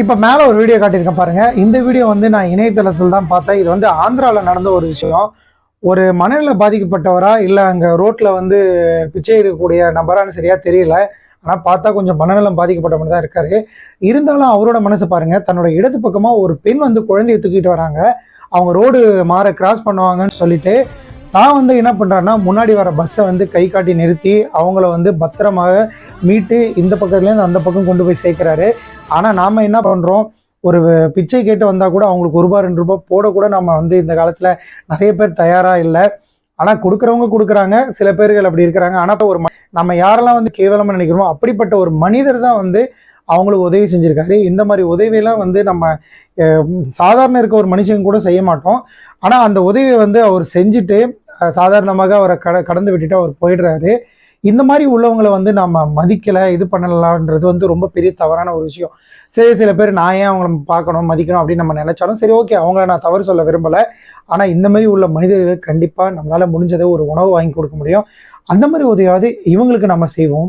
இப்போ மேலே ஒரு வீடியோ காட்டியிருக்கேன் பாருங்க. இந்த வீடியோ வந்து நான் இணையதளத்தில் தான் பார்த்தேன். இது வந்து ஆந்திராவில் நடந்த ஒரு விஷயம். ஒரு மனநிலை பாதிக்கப்பட்டவரா இல்லை அங்கே ரோட்டில் வந்து பிச்சை இருக்கக்கூடிய நபரான்னு சரியாக தெரியல. ஆனால் பார்த்தா கொஞ்சம் மனநலம் பாதிக்கப்பட்டவன் தான் இருக்காரு. இருந்தாலும் அவரோட மனசு பாருங்க. தன்னோட இடது பக்கமாக ஒரு பெண் வந்து குழந்தைய தூக்கிட்டு வராங்க. அவங்க ரோடு மாற கிராஸ் பண்ணுவாங்கன்னு சொல்லிட்டு தான் வந்து என்ன பண்ணுறாருன்னா முன்னாடி வர பஸ்ஸை வந்து கை காட்டி நிறுத்தி அவங்கள வந்து பத்திரமாக மீட்டு இந்த பக்கத்துலேருந்து அந்த பக்கம் கொண்டு போய் சேர்க்குறாரு. ஆனால் நாம் என்ன பண்ணுறோம் ஒரு பிச்சை கேட்டு வந்தால் கூட அவங்களுக்கு ஒரு ரூபா ரெண்டு ரூபா போடக்கூட நம்ம வந்து இந்த காலத்தில் நிறைய பேர் தயாராக இல்லை. ஆனால் கொடுக்குறவங்க கொடுக்குறாங்க. சில பேர்கள் அப்படி இருக்கிறாங்க. ஆனால் ஒரு ம- நம்ம யாரெல்லாம் வந்து கேவலமாக நினைக்கிறோமோ அப்படிப்பட்ட ஒரு மனிதர் தான் வந்து அவங்களுக்கு உதவி செஞ்சுருக்காரு. இந்த மாதிரி உதவியெல்லாம் வந்து நம்ம சாதாரண இருக்க ஒரு மனுஷங்க கூட செய்ய மாட்டோம். ஆனால் அந்த உதவியை வந்து அவர் செஞ்சுட்டு சாதாரணமாக அவரை கட கடந்து விட்டுட்டு அவர் போயிடுறாரு. இந்த மாதிரி உள்ளவங்களை வந்து நம்ம மதிக்கலை இது பண்ணலான்றது வந்து ரொம்ப பெரிய தவறான ஒரு விஷயம். சரி சில பேர் நான் ஏன் அவங்கள பார்க்கணும் மதிக்கணும் அப்படின்னு நம்ம நினைச்சாலும் சரி ஓகே அவங்கள நான் தவறு சொல்ல விரும்பலை. ஆனால் இந்த மாதிரி உள்ள மனிதர்களுக்கு கண்டிப்பாக நம்மளால் முடிஞ்சதை ஒரு உணவு வாங்கி கொடுக்க முடியும். அந்த மாதிரி உதவியாவது இவங்களுக்கு நம்ம செய்வோம்.